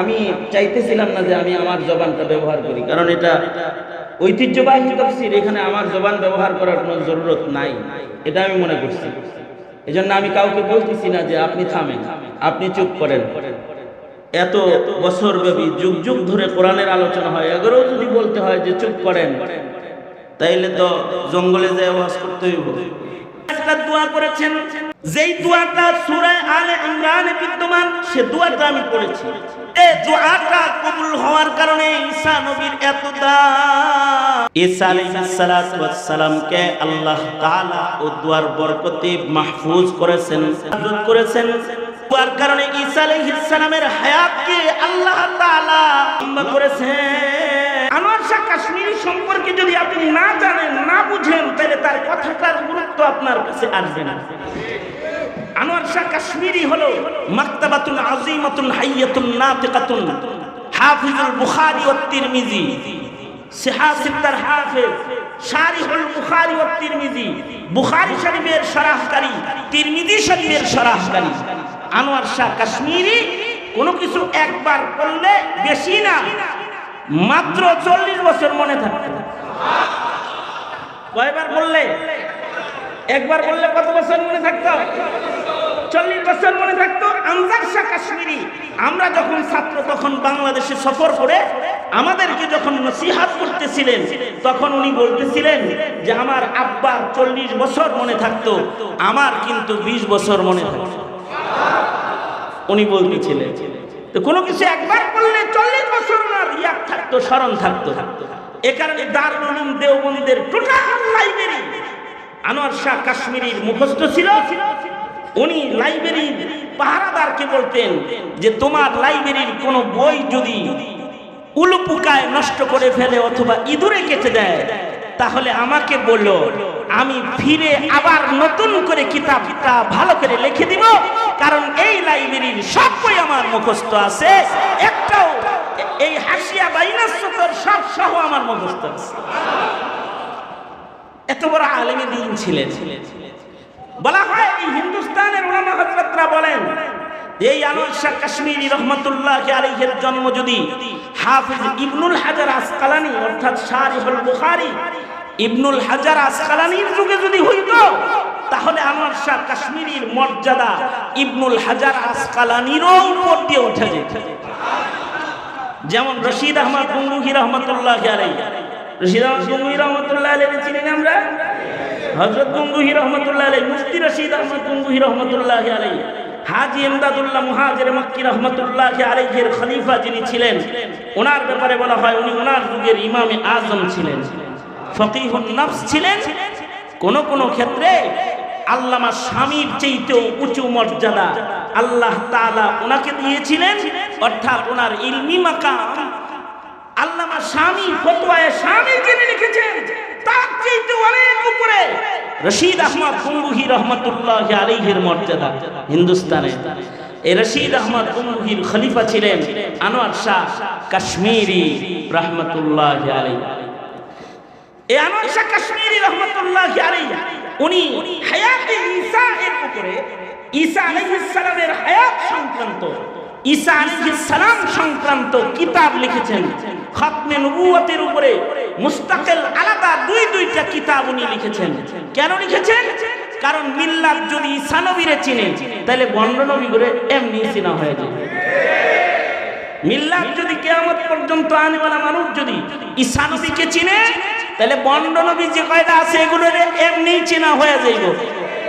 আমি চাইতেছিলাম না যে আমি আমার জবানটা ব্যবহার করি, কারণ এটা ঐতিহ্যবাহী তফসির, এখানে আমার জবান ব্যবহার করার কোনো জরুরত নাই, এটা আমি মনে করছি। এই জন্য আমি কাউকে বলতেছি না যে আপনি থামেন, আপনি চুপ করেন। এত বছর ব্যাপী যুগ যুগ ধরে কোরআনের আলোচনা হয় এগারো যদি বলতে হয় যে চুপ করেন, তাইলে তো জঙ্গলে যায় ওয়াজ করতে হইব একটা দোয়া করেছেন যেই দোয়াটা সূরা আলে ইমরানে বিদ্যমান, সে দোয়াটা আমি পড়েছি। এই দোয়াটা কবুল হওয়ার কারণে ঈসা নবীর এত ঈসা আলাইহিস আল্লাহ তাআলা ও দোয়ার বরকতে মাহফুজ করেছেন করেছেন। দোয়ার কারণে ঈসা আলাইহিস সালামের হায়াতকে আল্লাহ তাআলা করেছেন। আনোয়ার শাহ কাশ্মীরি সম্পর্কে যদি আপনি না জানেন, না বুঝেন, তাহলে তার কথাটার গুরুত্ব আপনার কাছে আসবে না। আনোয়ার শাহ কাশ্মীরি হলো মাকতাবাতুল আজিমাতুল হাইয়াতুল নাতিকাতুন। হাফিজুল বুখারী ও তিরমিজি। সিহাসিত্তার হাফিজ শারিহুল বুখারী ও তিরমিজি। বুখারী শরীফের শরাহকারী তিরমিজি শরীফের শরাহকারী আনোয়ার শাহ কাশ্মীরি কোনো কিছু একবার করলে বেশি না। মাত্র চল্লিশ বছর মনে থাকতো কয়বার বললে? একবার বললে কত বছর মনে থাকতো? চল্লিশ বছর মনে থাকতো? আনজার শাহ কাশ্মীরি। আমরা যখন ছাত্র, তখন বাংলাদেশে সফর করে আমাদেরকে যখন নসিহাত করতেছিলেন, তখন উনি বলতেছিলেন যে, আমার আব্বার চল্লিশ বছর মনে থাকতো, আমার কিন্তু বিশ বছর মনে থাকতো। উনি বলতেছিলেন। তো কোনো কিছু একবার বললে চল্লিশ ইয়াদ থাকতো স্মরণ থাকতো। এ কারণে দারুল উলুম দেওবন্দের টোটাল লাইব্রেরি, আনোয়ার শাহ কাশ্মীরির মুখস্থ ছিল। উনি লাইব্রেরির পাহারাদারকে বলতেন যে, তোমার লাইব্রেরির কোনো বই যদি উলুপুকায় নষ্ট করে ফেলে অথবা ইঁদুরে কেটে দেয়, তাহলে আমাকে বলল আমি ফিরে আবার নতুন করে কিতাবটা ভালো করে লিখে দিব, কারণ এই লাইব্রেরির সব বই আমার মুখস্থ আছে। একটাও এই হাসিয়া বাইনাস্তর সব সহ আমার মুখস্থ এত বড় আলেমে দিন ছিলেন। বলা হয় এই হিন্দুস্তানের ওলামা হজরতরা বলেন, এই আনোয়ার শাহ কাশ্মীরি রহমতুল্লাহ আলাইহের জন্ম যদি হাফিজ ইবনুল হাজার আসকালানি, অর্থাৎ শারিহুল বুখারী, ইবনুল হাজার আসকালানির যুগে যদি হইত, তাহলে আনোয়ার শাহ কাশ্মীরির মর্যাদা ইবনুল হাজার আসকালানিরও উপর দিয়ে উঠে যেত। যেমন রশিদ আহমদ গঙ্গুহি রহমতুল্লাহ আলাই রশিদ আহমদ গঙ্গুহি রহমতুল্লাহ আলাই চিনি না আমরা? হজরত গঙ্গুহি রহমতুল্লাহ আলাই মুফতি রশিদ আহমদ গঙ্গুহি রহমতুল্লাহ আলাই হাজি এমদাদুল্লাহ মুহাজির মক্কি রহমতুল্লাহ আলাইহির খলিফা যিনি ছিলেন ওনার ব্যাপারে বলা হয় উনি ওনার যুগের ইমামে আজম ছিলেন। ফকিহুন নফস ছিলেন। কোন কোন ক্ষেত্রে আল্লামা স্বামীর চেয়েতেও উঁচু মর্যাদা আল্লাহ তাআলা ওনাকে দিয়েছিলেন, অর্থাৎ ওনার ইলমি মাকাম। আল্লামা স্বামী ফতোয়ায়ে স্বামী যিনি লিখেছেন তার চাইতে অনেক উপরে। রশিদ আহমদ গঙ্গুহি রহমতুল্লাহ আলাইহির মর্যাদা হিন্দুস্তানে। এই রশিদ আহমদ গঙ্গুহির খলিফা ছিলেন আনোয়ার শাহ কাশ্মীরি রহমতুল্লাহ আলাইহি। এই আনোয়ার শাহ কাশ্মীরি রহমতুল্লাহ আলাইহি। উনি হায়াতে ঈসা এর উপরে ঈসা আলাইহিস সালামের হায়াত সংক্রান্ত, ঈসা আলাইহিস সালাম সংক্রান্ত কিতাব লিখেছেন। খতমে নবুয়তের উপরে মুস্তাকিল আলাদা দুই দুইটা কিতাব উনি লিখেছেন। কেন লিখেছেন? কারণ মিল্লাত যদি ঈসা নবীরে চিনে, তাহলে বন্ড নবী করে এমনি চিনা হয়ে যায়। মিল্লাত যদি কেয়ামত পর্যন্ত আনেওয়ালা মানুষ যদি ঈসা নবীকে চিনে তাহলে বন্ড নবী যে কয়টা আছে এগুলো এমনি চেনা হয়ে যাইব।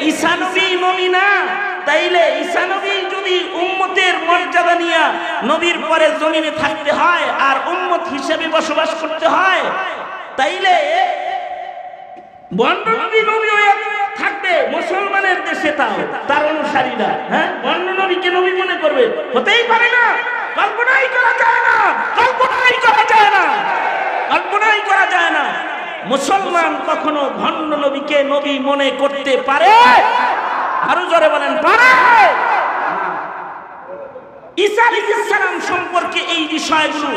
ঈসা নবী না, তাইলে ঈসা নবী যদি উম্মতের মর্যাদা নিয়ে নবীর পরে জমিনে থাকতে হয় আর উম্মত হিসেবে বসবাস করতে হয়, তাইলে বন্ড নবী নবী থাকবে মুসলমানের দেশে তাও, তার অনুসারীরা হ্যাঁ? বন্ড নবীকে নবী মনে করবে, হতেই পারে না কল্পনাই করা যায় না কল্পনাই করা যায় না কল্পনাই করা যায় না মুসলমান কখনো ভণ্ড নবীকে নবী মনে করতে পারে? আরও জোরে বলেন, পারে। ঈসা আলাইহিস সালাম সম্পর্কে এই বিষয়গুলো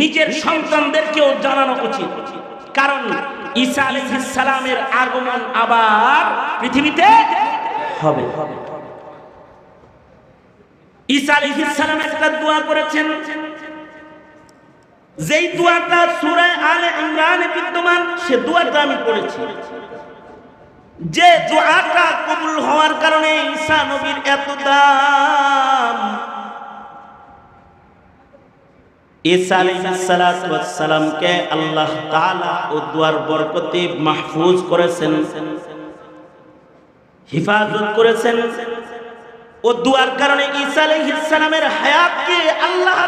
নিজের সন্তানদেরকেও জানানো উচিত। কারণ ঈসা সালামের আগমন আবার পৃথিবীতে হবে। ঈসা সালাম একটা দোয়া করেছেন যেই দোয়াটা সুরায় আলে ইমরানে বিদ্যমান, সে দোয়াটা আমি পড়েছি। যে দোয়াটা কবুল হওয়ার কারণে ঈসা নবীর এত দাম। ঈসা আল্লাহ তাআলা ও মাহফুজ করেছেন, হিফাজত করেছেন। ও কারণে ঈসা হায়াতকে আল্লাহ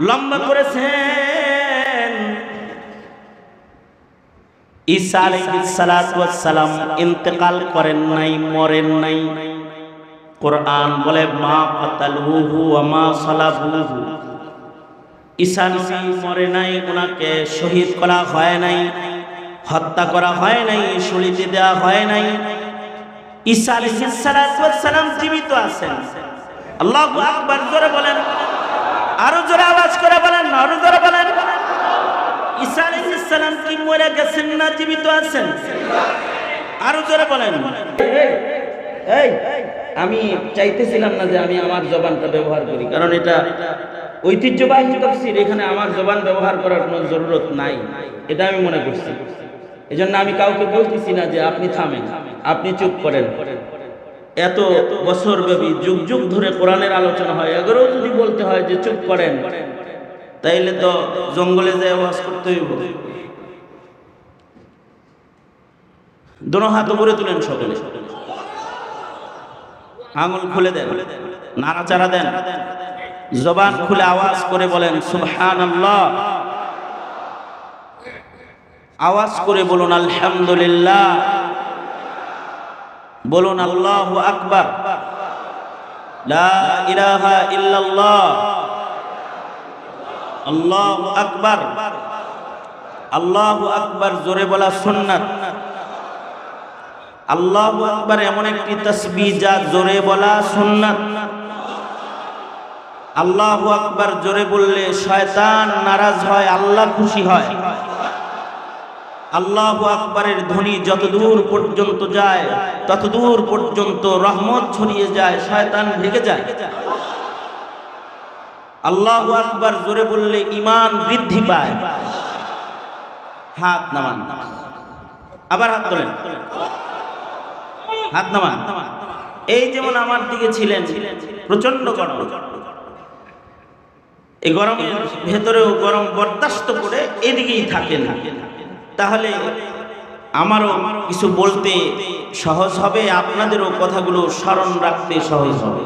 লম্বা করেছেন। ঈসা আলাইহিস ইন্তেকাল করেন নাই, মরেন নাই। কোরআন বলে, মা কাতালুহু ওয়া মা ঈসা নবী মরে নাই ওনাকে শহীদ করা হয় নাই, হত্যা করা হয় নাই শলিতে দেওয়া হয় নাই। ঈসা আলাইহিস জীবিত আছেন। আল্লাহু আকবার, জোরে বলেন। আরও জোরে আওয়াজ করে বলেন, আরও জোরে বলেন। ঈসা আলাইহিস সালাম কি মরে গেছেন না জীবিত আছেন? আরও জোরে বলেন। এই আমি চাইতেছিলাম না যে আমি আমার জবানটা ব্যবহার করি, কারণ এটা ঐতিহ্যবাহী তফসির, এখানে আমার জবান ব্যবহার করার কোনো জরুরত নাই, এটা আমি মনে করছি। এজন্য আমি কাউকে বলতেছি না যে আপনি থামেন, আপনি চুপ করেন। এত বছর ব্যাপী যুগ যুগ ধরে কোরআনের আলোচনা হয়। এগারো যদি বলতে হয় যে চুপ করেন, তাইলে তো জঙ্গলে যায় ওয়াজ করতে হইব দোনো হাত উপরে তুলেন সকলে। আঙুল খুলে দেন, নাড়াচাড়া দেন, জবান খুলে আওয়াজ করে বলেন সুবহান আওয়াজ করে বলুন, আলহামদুলিল্লাহ। বলুন, আল্লাহ আকবার। আল্লাহ আকবার। আল্লাহ আকবার, জোরে বলা সুন্নাত। আল্লাহ আকবার, এমন একটি তসবি যা জোরে বলা সুন্নাত। আল্লাহ আকবার, জোরে বললে শয়তান নারাজ হয়, আল্লাহ খুশি হয়। আল্লাহ আকবরের ধ্বনি যত দূর পর্যন্ত যায় তত দূর পর্যন্ত রহমত ছড়িয়ে যায়, শয়তান ভেগে যায়। আল্লাহ আকবর জোরে বললে ইমান বৃদ্ধি পায়। হাত নামান। আবার হাত তোলেন। হাত নামান। এই যেমন আমার দিকে ছিলেন প্রচণ্ড গরম। এই গরমের ভেতরেও গরম বরদাস্ত করে এদিকেই থাকেন। তাহলে আমারও কিছু বলতে সহজ হবে আপনাদেরও কথাগুলো স্মরণ রাখতে সহজ হবে।